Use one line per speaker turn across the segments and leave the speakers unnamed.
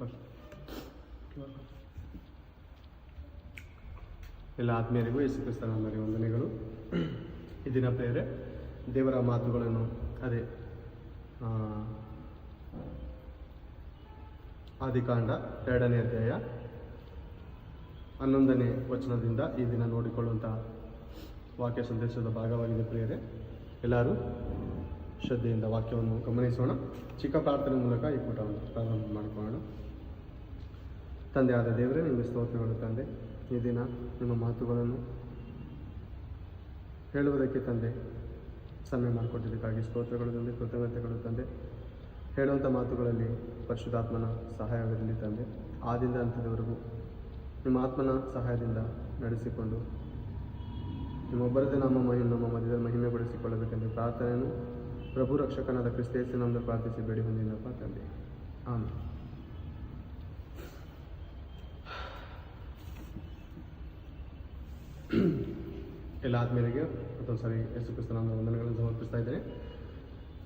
Bus ಎಲ್ಲ ಆತ್ಮೀಯರಿಗೂ ಯೇಸು ಕ್ರಿಸ್ತನ ವಂದನೆಗಳು. ಈ ದಿನ ಪ್ರೇರೆ ದೇವರ ಮಾತುಗಳನ್ನು, ಅದೇ ಆದಿಕಾಂಡ ಎರಡನೇ ಅಧ್ಯಾಯ ಹನ್ನೊಂದನೇ ವಚನದಿಂದ ಈ ದಿನ ನೋಡಿಕೊಳ್ಳುವಂಥ ವಾಕ್ಯ ಸಂದೇಶದ ಭಾಗವಾಗಿದೆ ಪ್ರಿಯರೇ. ಎಲ್ಲರೂ ಶ್ರದ್ಧೆಯಿಂದ ವಾಕ್ಯವನ್ನು ಗಮನಿಸೋಣ. ಚಿಕ್ಕ ಪ್ರಾರ್ಥನೆ ಮೂಲಕ ಈ ಕೂಟವನ್ನು ಪ್ರಾರಂಭ ಮಾಡಿಕೊಳ್ಳೋಣ. ತಂದೆಯಾದ ದೇವರೇ, ನಿಮಗೆ ಸ್ತೋತ್ರಗಳು ತಂದೆ. ಈ ದಿನ ನಿಮ್ಮ ಮಾತುಗಳನ್ನು ಹೇಳುವುದಕ್ಕೆ ತಂದೆ ಸಮಯ ಮಾಡಿಕೊಟ್ಟಿದ್ದಕ್ಕಾಗಿ ಸ್ತೋತ್ರಗಳು ತಂದೆ, ಕೃತಜ್ಞತೆಗಳು ತಂದೆ. ಹೇಳುವಂಥ ಮಾತುಗಳಲ್ಲಿ ಪರಿಶುದ್ಧಾತ್ಮನ ಸಹಾಯವಿರಲಿ ತಂದೆ. ಆದಿಂದ ಅಂತ್ಯದವರೆಗೂ ನಿಮ್ಮ ಆತ್ಮನ ಸಹಾಯದಿಂದ ನಡೆಸಿಕೊಂಡು ನಿಮ್ಮೊಬ್ಬರದೇ ನಮ್ಮ ಮಹಿಮೆ, ನಮ್ಮ ಮಧ್ಯದಲ್ಲಿ ಮಹಿಮೆಗೊಳಿಸಿಕೊಳ್ಳಬೇಕೆಂದು ಪ್ರಾರ್ಥನೆಯನ್ನು ಪ್ರಭು ರಕ್ಷಕನಾದ ಕ್ರಿಸ್ತೇಸಿನಂದು ಪ್ರಾರ್ಥಿಸಿ ಬೇಡಿ ಹೊಂದಿದ್ದಪ್ಪ ತಂದೆ. ಆಮೇಲೆ ಎಲ್ಲ ಆತ್ಮೀಯರಿಗೆ ಮತ್ತೊಂದು ಸಾರಿ ಯೇಸು ಕ್ರಿಸ್ತನ ವಂದನೆಗಳನ್ನು ಸಮರ್ಪಿಸ್ತಾ ಇದ್ದೇನೆ.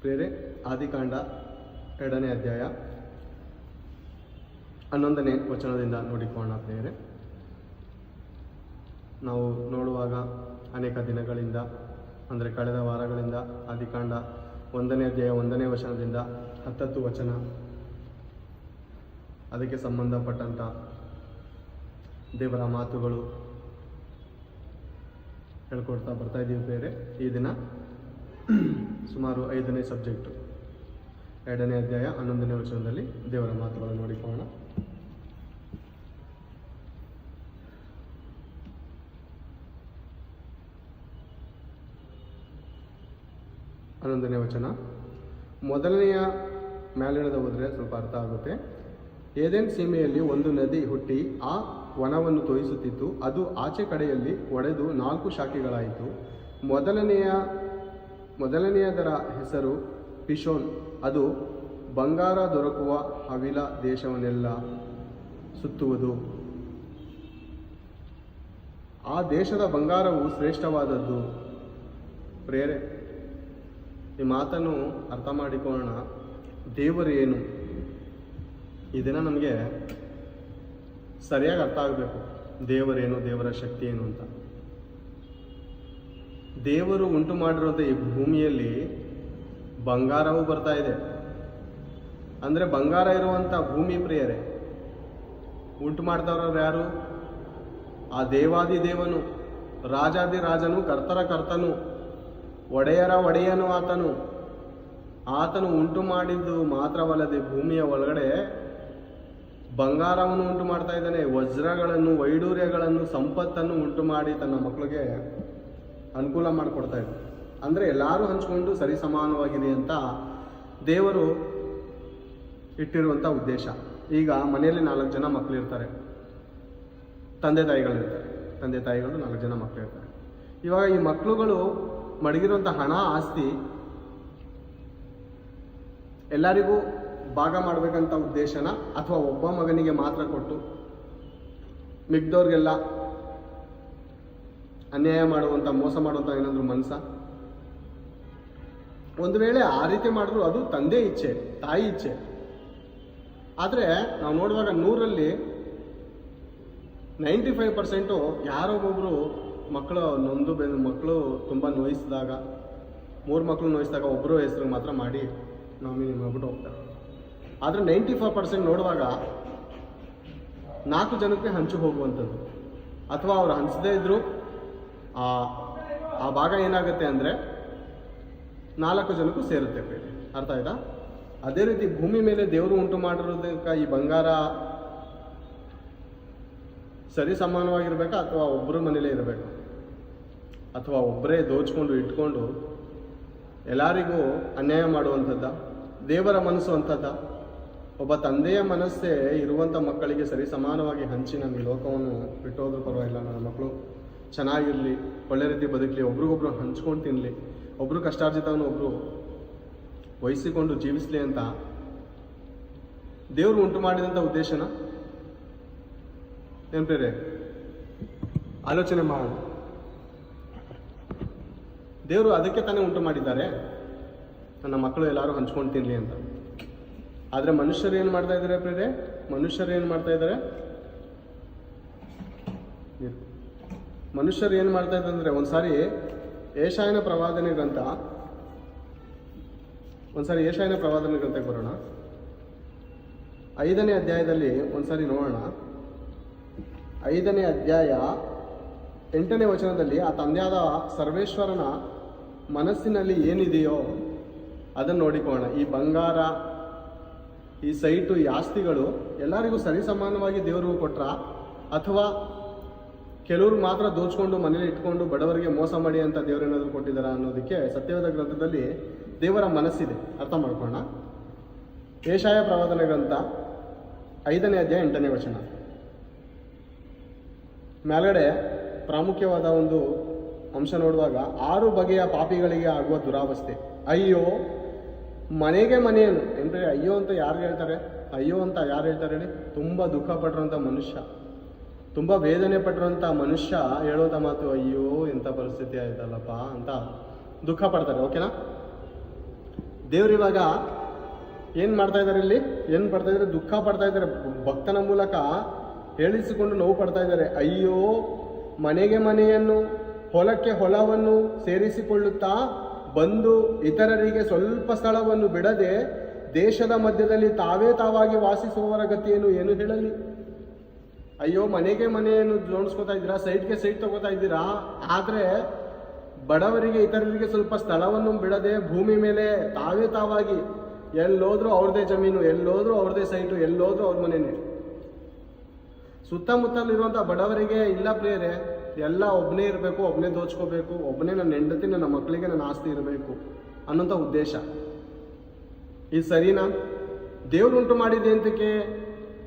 ಪ್ರೇರೆ ಆದಿಕಾಂಡ ಎರಡನೇ ಅಧ್ಯಾಯ ಹನ್ನೊಂದನೇ ವಚನದಿಂದ ನೋಡಿಕೊಳ್ಳೋಣ ಪ್ರೇರೆ ನಾವು ನೋಡುವಾಗ ಅನೇಕ ದಿನಗಳಿಂದ, ಅಂದರೆ ಕಳೆದ ವಾರಗಳಿಂದ ಆದಿಕಾಂಡ ಒಂದನೇ ಅಧ್ಯಾಯ, ಒಂದನೇ ವಚನದಿಂದ ಹತ್ತತ್ತು ವಚನ. ಅದಕ್ಕೆ ಸಂಬಂಧಪಟ್ಟಂಥ ದೇವರ ಮಾತುಗಳು ಹೇಳ್ಕೊಡ್ತಾ ಬರ್ತಾ ಇದ್ದೀವಿ ಬೇರೆ. ಈ ದಿನ ಸುಮಾರು ಐದನೇ ಸಬ್ಜೆಕ್ಟು ಎರಡನೇ ಅಧ್ಯಾಯ, ಹನ್ನೊಂದನೇ ವಚನದಲ್ಲಿ ದೇವರ ಮಾತುಗಳನ್ನು ನೋಡಿಕೊಳ್ಳೋಣ. ಹನ್ನೊಂದನೇ ವಚನ. ಮೊದಲನೆಯ ಮ್ಯಾಲಿಡದ ಹೋದರೆ ಸ್ವಲ್ಪ ಅರ್ಥ ಆಗುತ್ತೆ. ಏದೆನ್ ಸೀಮೆಯಲ್ಲಿ ಒಂದು ನದಿ ಹುಟ್ಟಿ ಆ ವನವನ್ನು ತೋಯಿಸುತ್ತಿತ್ತು, ಅದು ಆಚೆ ಕಡೆಯಲ್ಲಿ ಒಡೆದು ನಾಲ್ಕು ಶಾಖೆಗಳಾಯಿತು. ಮೊದಲನೆಯ, ಮೊದಲನೆಯದರ ಹೆಸರು ಪಿಶೋನ್. ಅದು ಬಂಗಾರ ದೊರಕುವ ಹವಿಲ ದೇಶವನ್ನೆಲ್ಲ ಸುತ್ತುವುದು. ಆ ದೇಶದ ಬಂಗಾರವು ಶ್ರೇಷ್ಠವಾದದ್ದು. ಪ್ರೇರೆ ಈ ಮಾತನ್ನು ಅರ್ಥ ಮಾಡಿಕೊಳ್ಳೋಣ. ದೇವರು ಏನು? ಇದನ್ನು ದಿನ ನಮಗೆ ಸರಿಯಾಗಿ ಅರ್ಥ ಆಗಬೇಕು. ದೇವರೇನು ದೇವರ ಶಕ್ತಿ ಏನು ಅಂತ. ದೇವರು ಉಂಟು ಮಾಡಿರುವಂಥ ಈ ಭೂಮಿಯಲ್ಲಿ ಬಂಗಾರವೂ ಬರ್ತಾ ಇದೆ. ಅಂದರೆ ಬಂಗಾರ ಇರುವಂಥ ಭೂಮಿ ಪ್ರಿಯರೇ, ಉಂಟು ಮಾಡ್ತಾವ್ರವ್ರು ಯಾರು? ಆ ದೇವಾದಿ ದೇವನು, ರಾಜಾದಿ ರಾಜನು ಕರ್ತರ ಕರ್ತನು. ಒಡೆಯರ ಒಡೆಯನು ಆತನು. ಆತನು ಉಂಟು ಮಾಡಿದ್ದು ಮಾತ್ರವಲ್ಲದೆ ಭೂಮಿಯ ಒಳಗಡೆ ಬಂಗಾರವನ್ನು ಉಂಟು ಮಾಡ್ತಾ ಇದ್ದಾನೆ. ವಜ್ರಗಳನ್ನು, ವೈಡೂರ್ಯಗಳನ್ನು, ಸಂಪತ್ತನ್ನು ಉಂಟು ಮಾಡಿ ತನ್ನ ಮಕ್ಕಳಿಗೆ ಅನುಕೂಲ ಮಾಡಿಕೊಡ್ತಾ ಇದ್ದ ಅಂದರೆ ಎಲ್ಲರೂ ಹಂಚ್ಕೊಂಡು ಸರಿ ಸಮಾನವಾಗಿದೆ ಅಂತ ದೇವರು ಇಟ್ಟಿರುವಂಥ ಉದ್ದೇಶ. ಈಗ ಮನೆಯಲ್ಲಿ ನಾಲ್ಕು ಜನ ಮಕ್ಕಳಿರ್ತಾರೆ ತಂದೆ ತಾಯಿಗಳಿರ್ತಾರೆ. ತಂದೆ ತಾಯಿಗಳು ನಾಲ್ಕು ಜನ ಮಕ್ಕಳಿರ್ತಾರೆ ಇವಾಗ ಈ ಮಕ್ಕಳುಗಳು ಮಡಗಿರುವಂಥ ಹಣ, ಆಸ್ತಿ ಎಲ್ಲರಿಗೂ ಭಾಗ ಮಾಡಬೇಕಂತ ಉದ್ದೇಶನ ಅಥವಾ ಒಬ್ಬ ಮಗನಿಗೆ ಮಾತ್ರ ಕೊಟ್ಟು ಮಿಗ್ದವ್ರಿಗೆಲ್ಲ ಅನ್ಯಾಯ ಮಾಡುವಂಥ ಮೋಸ ಮಾಡುವಂಥ ಏನಾದರೂ ಮನಸ್ಸ ಒಂದು ವೇಳೆ ಆ ರೀತಿ ಮಾಡಿದ್ರು ಅದು ತಂದೆ ಇಚ್ಛೆ, ತಾಯಿ ಇಚ್ಛೆ. ಆದರೆ ನಾವು ನೋಡುವಾಗ ನೂರಲ್ಲಿ ನೈಂಟಿ ಫೈವ್ ಪರ್ಸೆಂಟು ಯಾರೊಬ್ಬೊಬ್ರು ಮಕ್ಕಳು, ನೊಂದು ಬೆಂದು ಮಕ್ಕಳು ತುಂಬ ನೋಯಿಸಿದಾಗ, ಮೂರು ಮಕ್ಕಳು ನೋಯಿಸಿದಾಗ ಒಬ್ಬರು ಹೆಸರು ಮಾತ್ರ ಮಾಡಿ ನಾಮಿನಿ ಮಾಡ್ಬಿಟ್ಟು ಹೋಗ್ತಾರೆ. ಆದರೆ ನೈಂಟಿ ಫೈವ್ ಪರ್ಸೆಂಟ್ ನೋಡುವಾಗ ನಾಲ್ಕು ಜನಕ್ಕೆ ಹಂಚು ಹೋಗುವಂಥದ್ದು. ಅಥವಾ ಅವ್ರು ಹಂಚದೇ ಇದ್ದರೂ ಆ ಆ ಭಾಗ ಏನಾಗುತ್ತೆ ಅಂದರೆ ನಾಲ್ಕು ಜನಕ್ಕೂ ಸೇರುತ್ತೆ ಬೇರೆ ಅರ್ಥ ಆಯ್ತಾ? ಅದೇ ರೀತಿ ಭೂಮಿ ಮೇಲೆ ದೇವರು ಉಂಟು ಮಾಡಿರೋದಕ್ಕೆ ಈ ಬಂಗಾರ ಸರಿ ಸಮಾನವಾಗಿರ್ಬೇಕಾ ಅಥವಾ ಒಬ್ಬರ ಮನೇಲೇ ಇರಬೇಕು? ಅಥವಾ ಒಬ್ಬರೇ ದೋಚ್ಕೊಂಡು ಇಟ್ಕೊಂಡು ಎಲ್ಲರಿಗೂ ಅನ್ಯಾಯ ಮಾಡುವಂಥದ್ದ? ದೇವರ ಮನಸ್ಸು ಅಂಥದ್ದ? ಒಬ್ಬ ತಂದೆಯ ಮನಸ್ಸೇ ಇರುವಂಥ ಮಕ್ಕಳಿಗೆ ಸರಿ ಸಮಾನವಾಗಿ ಹಂಚಿ ನಮ್ಮ ಈ ಲೋಕವನ್ನು ಬಿಟ್ಟೋದ್ರೂ ಪರವಾಗಿಲ್ಲ ನನ್ನ ಮಕ್ಕಳು. ಚೆನ್ನಾಗಿರಲಿ, ಒಳ್ಳೆ ರೀತಿ ಬದುಕಲಿ, ಒಬ್ರಿಗೊಬ್ರು ಹಂಚ್ಕೊಂಡು ತಿನ್ನಲಿ ಒಬ್ಬರು ಕಷ್ಟಾರ್ಜಿತವನ್ನು ಒಬ್ಬರು ವಹಿಸಿಕೊಂಡು ಜೀವಿಸಲಿ ಅಂತ ದೇವರು ಉಂಟು ಮಾಡಿದಂಥ ಉದ್ದೇಶನ? ಏನ್ಪ್ರೇರೆ ಆಲೋಚನೆ ಮಾಡೋಣ. ದೇವರು ಅದಕ್ಕೆ ತಾನೇ ಉಂಟು ಮಾಡಿದ್ದಾರೆ. ನನ್ನ ಮಕ್ಕಳು ಎಲ್ಲರೂ ಹಂಚ್ಕೊಂಡು ತಿನ್ನಲಿ ಅಂತ. ಆದರೆ ಮನುಷ್ಯರು ಏನು ಮಾಡ್ತಾ ಇದ್ದಾರೆ ಪ್ರೇರೆ ಮನುಷ್ಯರು ಏನು ಮಾಡ್ತಾ ಇದ್ದಾರೆ? ಮನುಷ್ಯರು ಏನು ಮಾಡ್ತಾ ಇದ್ದಾರೆ ಒಂದ್ಸಾರಿ ಏಷಾಯನ ಪ್ರವಾದನೆ ಗ್ರಂಥ, ಒಂದ್ಸಾರಿ ಏಷಾಯನ ಪ್ರವಾದನೆ ಗ್ರಂಥಕ್ಕೆ ಬರೋಣ. ಐದನೇ ಅಧ್ಯಾಯದಲ್ಲಿ ಒಂದ್ಸಾರಿ ನೋಡೋಣ. ಐದನೇ ಅಧ್ಯಾಯ ಎಂಟನೇ ವಚನದಲ್ಲಿ ಆ ತಂದೆಯಾದ ಸರ್ವೇಶ್ವರನ ಮನಸ್ಸಿನಲ್ಲಿ ಏನಿದೆಯೋ ಅದನ್ನು ನೋಡಿಕೊಳ್ಳೋಣ. ಈ ಬಂಗಾರ, ಈ ಸೈಟು, ಈ ಆಸ್ತಿಗಳು ಎಲ್ಲರಿಗೂ ಸರಿಸಮಾನವಾಗಿ ದೇವರು ಕೊಟ್ರ ಅಥವಾ ಕೆಲವರು ಮಾತ್ರ ದೋಚ್ಕೊಂಡು ಮನೇಲಿ ಇಟ್ಕೊಂಡು ಬಡವರಿಗೆ ಮೋಸ ಮಾಡಿ ಅಂತ ದೇವರೇನಾದರೂ ಕೊಟ್ಟಿದ್ದಾರಾ ಅನ್ನೋದಕ್ಕೆ ಸತ್ಯವೇದ ಗ್ರಂಥದಲ್ಲಿ ದೇವರ ಮನಸ್ಸಿದೆ. ಅರ್ಥ ಮಾಡ್ಕೊಳ್ಳೋಣ. ಏಷಾಯ ಪ್ರವಾದನೆ ಗ್ರಂಥ ಐದನೇ ಅಧ್ಯಾಯ ಎಂಟನೇ ವಚನ. ಮೇಲ್ಗಡೆ ಪ್ರಾಮುಖ್ಯವಾದ ಒಂದು ಅಂಶ ನೋಡುವಾಗ ಆರು ಬಗೆಯ ಪಾಪಿಗಳಿಗೆ ಆಗುವ ದುರಾವಸ್ಥೆ. ಅಯ್ಯೋ, ಮನೆಗೆ ಮನೆಯನ್ನು ಅಂದರೆ ಅಯ್ಯೋ ಅಂತ ಯಾರು ಹೇಳ್ತಾರೆ? ಅಯ್ಯೋ ಅಂತ ಯಾರು ಹೇಳ್ತಾರೆ ಹೇಳಿ? ತುಂಬ ದುಃಖ ಪಟ್ಟಿರೋಂಥ ಮನುಷ್ಯ. ತುಂಬ ವೇದನೆ ಪಟ್ಟಿರೋಂಥ ಮನುಷ್ಯ ಹೇಳೋದ ಮಾತು, ಅಯ್ಯೋ ಎಂಥ ಪರಿಸ್ಥಿತಿ ಆಯ್ತಲ್ಲಪ್ಪ ಅಂತ ದುಃಖ ಪಡ್ತಾರೆ ಓಕೆನಾ? ದೇವ್ರು ಇವಾಗ ಏನು ಮಾಡ್ತಾ ಇದ್ದಾರೆ ಇಲ್ಲಿ? ಏನು ಪಡ್ತಾ ಇದ್ದಾರೆ? ದುಃಖ ಪಡ್ತಾ ಇದ್ದಾರೆ. ಭಕ್ತನ ಮೂಲಕ ಹೇಳಿಸಿಕೊಂಡು ನೋವು ಪಡ್ತಾ ಇದ್ದಾರೆ. ಅಯ್ಯೋ, ಮನೆಗೆ ಮನೆಯನ್ನು ಹೊಲಕ್ಕೆ ಹೊಲವನ್ನು ಸೇರಿಸಿಕೊಳ್ಳುತ್ತಾ ಬಂದು ಇತರರಿಗೆ ಸ್ವಲ್ಪ ಸ್ಥಳವನ್ನು ಬಿಡದೆ ದೇಶದ ಮಧ್ಯದಲ್ಲಿ ತಾವೇ ತಾವಾಗಿ ವಾಸಿಸುವವರ ಗತಿಯನ್ನು ಏನು ಹೇಳಲಿ? ಅಯ್ಯೋ, ಮನೆಗೆ ಮನೆಯನ್ನು ಜೋಡಿಸ್ಕೊತಾ ಇದ್ದೀರಾ? ಸೈಟ್ಗೆ ಸೈಟ್ ತಗೋತಾ ಇದ್ದೀರಾ? ಆದರೆ ಬಡವರಿಗೆ, ಇತರರಿಗೆ ಸ್ವಲ್ಪ ಸ್ಥಳವನ್ನು ಬಿಡದೆ ಭೂಮಿ ಮೇಲೆ ತಾವೇ ತಾವಾಗಿ ಎಲ್ಲೋದ್ರೂ ಅವ್ರದೇ ಜಮೀನು, ಎಲ್ಲೋದ್ರೂ ಅವ್ರದೇ ಸೈಟು, ಎಲ್ಲೋದ್ರೂ ಅವ್ರ ಮನೆನೇ ಸುತ್ತಮುತ್ತಲಿರುವಂಥ ಬಡವರಿಗೆ, ಇಲ್ಲ ಪ್ರಿಯರೇ ಎಲ್ಲ ಒಬ್ಬನೇ ಇರಬೇಕು ಒಬ್ಬನೇ ದೋಚ್ಕೋಬೇಕು ಒಬ್ಬನೇ ನನ್ನ ಹೆಂಡತಿ, ನನ್ನ ಮಕ್ಕಳಿಗೆ ನನ್ನ ಆಸ್ತಿ ಇರಬೇಕು ಅನ್ನೋಂಥ ಉದ್ದೇಶ. ಇದು ಸರಿನಾ? ದೇವ್ರು ಉಂಟು ಮಾಡಿದ್ದೆ ಅಂತಕ್ಕೆ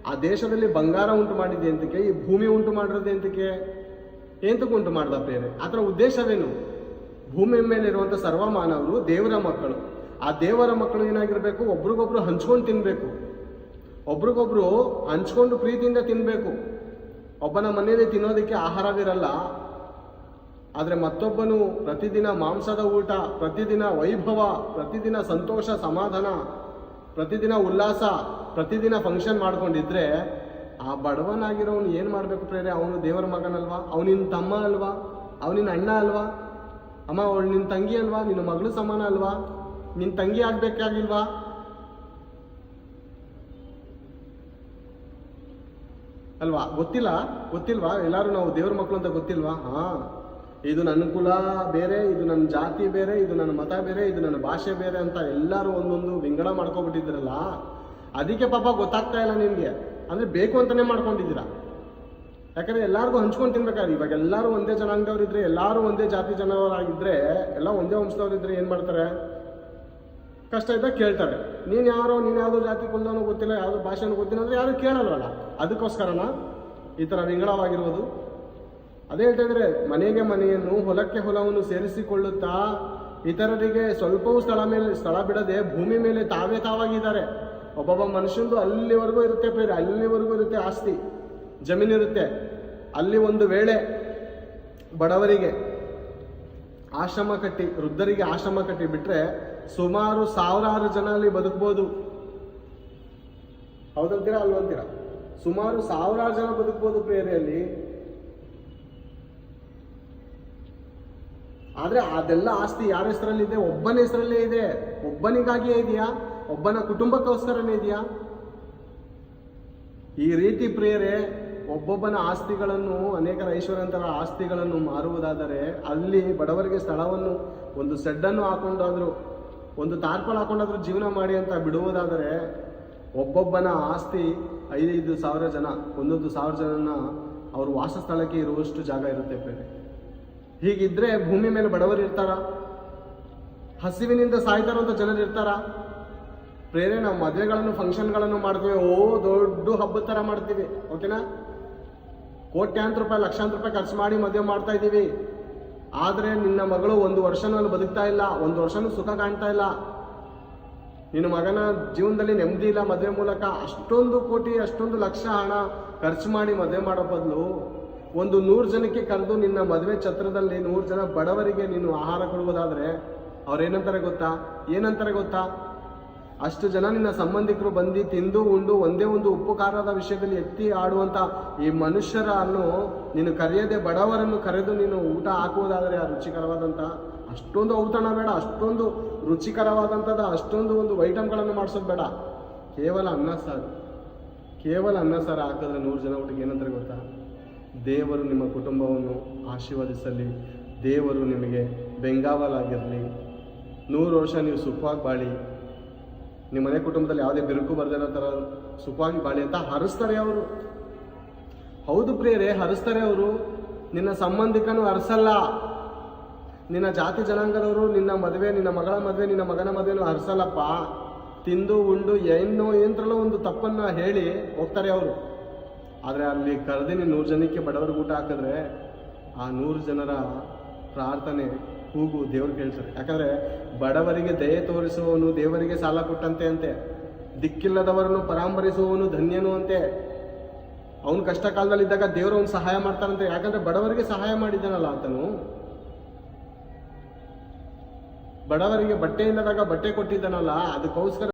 ಆ ದೇಶದಲ್ಲಿ ಬಂಗಾರ ಉಂಟು ಮಾಡಿದ್ದೆ ಅಂತಕ್ಕೆ ಈ ಭೂಮಿ ಉಂಟು ಮಾಡಿರೋದೆ ಅಂತಕ್ಕೆ ಎಂತಕ್ಕೆ ಉಂಟು ಮಾಡ್ದ ಬೇರೆ ಅದರ ಉದ್ದೇಶವೇನು? ಭೂಮಿ ಮೇಲೆ ಇರುವಂಥ ಸರ್ವ ಮಾನವರು ದೇವರ ಮಕ್ಕಳು. ಆ ದೇವರ ಮಕ್ಕಳು ಏನಾಗಿರಬೇಕು? ಒಬ್ರಿಗೊಬ್ರು ಹಂಚ್ಕೊಂಡು ತಿನ್ನಬೇಕು ಒಬ್ರಿಗೊಬ್ರು ಹಂಚ್ಕೊಂಡು ಪ್ರೀತಿಯಿಂದ ತಿನ್ಬೇಕು. ಒಬ್ಬನ ಮನೆಯಲ್ಲಿ ತಿನ್ನೋದಕ್ಕೆ ಆಹಾರವಿರಲ್ಲ, ಆದರೆ ಮತ್ತೊಬ್ಬನು ಪ್ರತಿದಿನ ಮಾಂಸದ ಊಟ, ಪ್ರತಿದಿನ ವೈಭವ, ಪ್ರತಿದಿನ ಸಂತೋಷ, ಸಮಾಧಾನ, ಪ್ರತಿದಿನ ಉಲ್ಲಾಸ, ಪ್ರತಿದಿನ ಫಂಕ್ಷನ್ ಮಾಡ್ಕೊಂಡಿದ್ರೆ ಆ ಬಡವನಾಗಿರೋನು ಏನು ಮಾಡಬೇಕು ಪ್ರೇರೆ? ಅವನು ದೇವರ ಮಗನಲ್ವಾ? ಅವನಿನ ತಮ್ಮ ಅಲ್ವಾ? ಅವನಿನ ಅಣ್ಣ ಅಲ್ವಾ? ಅಮ್ಮ, ಅವಳು ನಿನ್ನ ತಂಗಿ ಅಲ್ವಾ? ನಿನ್ನ ಮಗಳು ಸಮಾನ ಅಲ್ವಾ? ನಿನ್ನ ತಂಗಿ ಆಗ್ಬೇಕಾಗಿಲ್ವಾ? ಅಲ್ವಾ? ಗೊತ್ತಿಲ್ಲ? ಗೊತ್ತಿಲ್ವಾ? ಎಲ್ಲರೂ ನಾವು ದೇವ್ರ ಮಕ್ಕಳು ಅಂತ ಗೊತ್ತಿಲ್ವಾ? ಹಾ. ಇದು ನನ್ನ ಕುಲ ಬೇರೆ, ಇದು ನನ್ನ ಜಾತಿ ಬೇರೆ, ಇದು ನನ್ನ ಮತ ಬೇರೆ, ಇದು ನನ್ನ ಭಾಷೆ ಬೇರೆ ಅಂತ ಎಲ್ಲರೂ ಒಂದೊಂದು ವಿಂಗಡ ಮಾಡ್ಕೊಬಿಟ್ಟಿದ್ರಲ್ಲ? ಅದಕ್ಕೆ ಪಾಪ ಗೊತ್ತಾಗ್ತಾ ಇಲ್ಲ ನಿಮಗೆ. ಅಂದ್ರೆ ಬೇಕು ಅಂತಾನೆ ಮಾಡ್ಕೊಂಡಿದ್ದೀರಾ? ಯಾಕಂದ್ರೆ ಎಲ್ಲರಿಗೂ ಹಂಚ್ಕೊಂಡು ತಿನ್ಬೇಕಾದ್ರೆ ಇವಾಗ ಎಲ್ಲರೂ ಒಂದೇ ಜನಾಂಗದವ್ರಿದ್ರೆ ಎಲ್ಲರೂ ಒಂದೇ ಜಾತಿ ಜನವರಾಗಿದ್ರೆ ಎಲ್ಲ ಒಂದೇ ವಂಶದವ್ರಿದ್ರೆ ಏನು ಮಾಡ್ತಾರೆ? ಕಷ್ಟ ಇದ್ದಾಗ ಕೇಳ್ತಾರೆ. ನೀನು ಯಾರೋ, ನೀನು ಯಾವುದೋ ಜಾತಿ ಕುಲದವನು ಗೊತ್ತಿಲ್ಲ, ಯಾವುದೋ ಭಾಷೆನೂ ಗೊತ್ತಿಲ್ಲ ಅಂದ್ರೆ ಯಾರು ಕೇಳಲ್ವಲ್ಲ? ಅದಕ್ಕೋಸ್ಕರನ ಈ ಥರ ವಿಂಗಡವಾಗಿರುವುದು ಅದೇ ಹೇಳ್ತಾ ಇದ್ರೆ, ಮನೆಗೆ ಮನೆಯನ್ನು, ಹೊಲಕ್ಕೆ ಹೊಲವನ್ನು ಸೇರಿಸಿಕೊಳ್ಳುತ್ತಾ ಇತರರಿಗೆ ಸ್ವಲ್ಪವೂ ಸ್ಥಳ ಮೇಲೆ, ಸ್ಥಳ ಬಿಡದೆ ಭೂಮಿ ಮೇಲೆ ತಾವೇ ತಾವಾಗಿದ್ದಾರೆ. ಒಬ್ಬೊಬ್ಬ ಮನುಷ್ಯಂದು ಅಲ್ಲಿವರೆಗೂ ಇರುತ್ತೆ ಪ್ರೇರೆ ಅಲ್ಲಿವರೆಗೂ ಇರುತ್ತೆ ಆಸ್ತಿ. ಜಮೀನಿರುತ್ತೆ ಅಲ್ಲಿ ಒಂದು ವೇಳೆ ಬಡವರಿಗೆ ಆಶ್ರಮ ಕಟ್ಟಿ, ವೃದ್ಧರಿಗೆ ಆಶ್ರಮ ಕಟ್ಟಿ ಬಿಟ್ಟರೆ ಸುಮಾರು ಸಾವಿರಾರು ಜನ ಅಲ್ಲಿ ಬದುಕ್ಬೋದು. ಹೌದಂತೀರಾ ಅಲ್ವಂತೀರಾ? ಸುಮಾರು ಸಾವಿರಾರು ಜನ ಬದುಕ್ಬೋದು ಪ್ರೇರೆಯಲ್ಲಿ. ಆದರೆ ಅದೆಲ್ಲ ಆಸ್ತಿ ಯಾರ ಹೆಸರಲ್ಲಿದೆ ಒಬ್ಬನ ಹೆಸರಲ್ಲೇ ಇದೆ. ಒಬ್ಬನಿಗಾಗಿಯೇ ಇದೆಯಾ? ಒಬ್ಬನ ಕುಟುಂಬಕ್ಕೋಸ್ಕರನೇ ಇದೆಯಾ? ಈ ರೀತಿ ಪ್ರೇರೆ, ಒಬ್ಬೊಬ್ಬನ ಆಸ್ತಿಗಳನ್ನು ಅನೇಕ ಐಶ್ವರ್ಯಂತರ ಆಸ್ತಿಗಳನ್ನು ಮಾರುವುದಾದರೆ ಅಲ್ಲಿ ಬಡವರಿಗೆ ಸ್ಥಳವನ್ನು, ಒಂದು ಸೆಡ್ಡನ್ನು ಹಾಕೊಂಡಾದರೂ, ಒಂದು ತಾರ್ಪಲ್ ಹಾಕೊಂಡಾದ್ರೂ ಜೀವನ ಮಾಡಿ ಅಂತ ಬಿಡುವುದಾದರೆ, ಒಬ್ಬೊಬ್ಬನ ಆಸ್ತಿ ಐದೈದು ಸಾವಿರ ಜನ, ಒಂದೊಂದು ಸಾವಿರ ಜನನ ಅವ್ರ ವಾಸಸ್ಥಳಕ್ಕೆ ಇರುವಷ್ಟು ಜಾಗ ಇರುತ್ತೆ ಬೇರೆ ಹೀಗಿದ್ರೆ ಭೂಮಿ ಮೇಲೆ ಬಡವರು ಇರ್ತಾರ? ಹಸಿವಿನಿಂದ ಸಾಯ್ತಾರಂತ ಜನರು ಇರ್ತಾರ? ಪ್ರೇರೆ ನಾವು ಮದುವೆಗಳನ್ನು ಫಂಕ್ಷನ್ಗಳನ್ನು ಮಾಡ್ತೀವಿ. ಓ, ದೊಡ್ಡ ಹಬ್ಬದ ಥರ ಮಾಡ್ತೀವಿ. ಓಕೆನಾ ಕೋಟ್ಯಾಂತರ ರೂಪಾಯಿ ಲಕ್ಷಾಂತರ ರೂಪಾಯಿ ಖರ್ಚು ಮಾಡಿ ಮದುವೆ ಮಾಡ್ತಾ ಇದ್ದೀವಿ. ಆದರೆ ನಿನ್ನ ಮಗಳು ಒಂದು ವರ್ಷನೂ ಅಲ್ಲಿ ಬದುಕ್ತಾ ಇಲ್ಲ, ಒಂದು ವರ್ಷನೂ ಸುಖ ಕಾಣ್ತಾ ಇಲ್ಲ. ನಿನ್ನ ಮಗನ ಜೀವನದಲ್ಲಿ ನೆಮ್ಮದಿ ಇಲ್ಲ, ಮದುವೆ ಮೂಲಕ ಅಷ್ಟೊಂದು ಕೋಟಿ, ಅಷ್ಟೊಂದು ಲಕ್ಷ ಹಣ ಖರ್ಚು ಮಾಡಿ ಮದುವೆ ಮಾಡೋ ಬದಲು ಒಂದು ನೂರು ಜನಕ್ಕೆ ಕರೆದು ನಿನ್ನ ಮದುವೆ ಛತ್ರದಲ್ಲಿ ನೂರು ಜನ ಬಡವರಿಗೆ ನೀನು ಆಹಾರ ಕೊಡುವುದಾದರೆ ಅವ್ರು ಏನಂತಾರೆ ಗೊತ್ತಾ? ಏನಂತಾರೆ ಗೊತ್ತಾ? ಅಷ್ಟು ಜನ ನಿನ್ನ ಸಂಬಂಧಿಕರು ಬಂದು ತಿಂದು ಉಂಡು ಒಂದೇ ಒಂದು ಉಪ್ಪು ಖಾರದ ವಿಷಯದಲ್ಲಿ ಎತ್ತಿ ಆಡುವಂತ ಈ ಮನುಷ್ಯರನ್ನು ನೀನು ಕರೆಯದೆ ಬಡವರನ್ನು ಕರೆದು ನೀನು ಊಟ ಹಾಕುವುದಾದರೆ ಆ ರುಚಿಕರವಾದಂತ ಅಷ್ಟೊಂದು ಔತಣ ಬೇಡ, ಅಷ್ಟೊಂದು ರುಚಿಕರವಾದಂಥದ್ದು, ಅಷ್ಟೊಂದು ಒಂದು ಐಟಮ್ಗಳನ್ನು ಮಾಡಿಸೋದು ಬೇಡ. ಕೇವಲ ಅನ್ನ ಸಾರು. ಕೇವಲ ಅನ್ನ ಸಾರು ಹಾಕಿದ್ರೆ ನೂರು ಜನ ಊಟಕ್ಕೆ ಏನಂತಾರೆ ಗೊತ್ತಾ? ದೇವರು ನಿಮ್ಮ ಕುಟುಂಬವನ್ನು ಆಶೀರ್ವದಿಸಲಿ, ದೇವರು ನಿಮಗೆ ಬೆಂಗಾವಲಾಗಿರಲಿ. ನೂರು ವರ್ಷ ನೀವು ಸುಖವಾಗಿ ಬಾಳಿ. ನಿಮ್ಮ ಮನೆ ಕುಟುಂಬದಲ್ಲಿ ಯಾವುದೇ ಬಿರುಕು ಬರ್ದಿರೋ ಥರ ಸುಖವಾಗಿ ಬಾಳಿ ಅಂತ ಹರಿಸ್ತಾರೆ ಅವರು. ಹೌದು ಪ್ರಿಯರೇ, ಹರಿಸ್ತಾರೆ ಅವರು. ನಿನ್ನ ಸಂಬಂಧಿಕನೂ ಹರಿಸಲ್ಲ. ನಿನ್ನ ಜಾತಿ ಜನಾಂಗದವರು, ನಿನ್ನ ಮದುವೆ, ನಿನ್ನ ಮಗಳ ಮದುವೆ, ನಿನ್ನ ಮಗನ ಮದುವೆನೂ ಹರಿಸಲ್ಲಪ್ಪ. ತಿಂದು, ಉಂಡು ಏನು ಏನತ್ರಲ್ಲೋ ಒಂದು ತಪ್ಪನ್ನು ಹೇಳಿ ಹೋಗ್ತಾರೆ ಅವರು. ಆದರೆ ಅಲ್ಲಿ ಕರೆದಿನಿ ನೂರು ಜನಕ್ಕೆ ಬಡವರಿಗೆ ಊಟ ಹಾಕಿದ್ರೆ ಆ ನೂರು ಜನರ ಪ್ರಾರ್ಥನೆ ಕೂಗು ದೇವ್ರು ಕೇಳ್ತಾರೆ ಯಾಕಂದರೆ ಬಡವರಿಗೆ ದಯೆ ತೋರಿಸುವವನು ದೇವರಿಗೆ ಸಾಲ ಕೊಟ್ಟಂತೆ ಅಂತೆ. ದಿಕ್ಕಿಲ್ಲದವರನ್ನು ಪರಾಂಬರಿಸುವವನು ಧನ್ಯನು ಅಂತೆ. ಅವನು ಕಷ್ಟ ಕಾಲದಲ್ಲಿದ್ದಾಗ ದೇವರು ಅವನು ಸಹಾಯ ಮಾಡ್ತಾರಂತೆ ಯಾಕಂದರೆ ಬಡವರಿಗೆ ಸಹಾಯ ಮಾಡಿದ್ದಾನಲ್ಲ ಆತನು. ಬಡವರಿಗೆ ಬಟ್ಟೆ ಇಲ್ಲದಾಗ ಬಟ್ಟೆ ಕೊಟ್ಟಿದ್ದಾನಲ್ಲ ಅದಕ್ಕೋಸ್ಕರ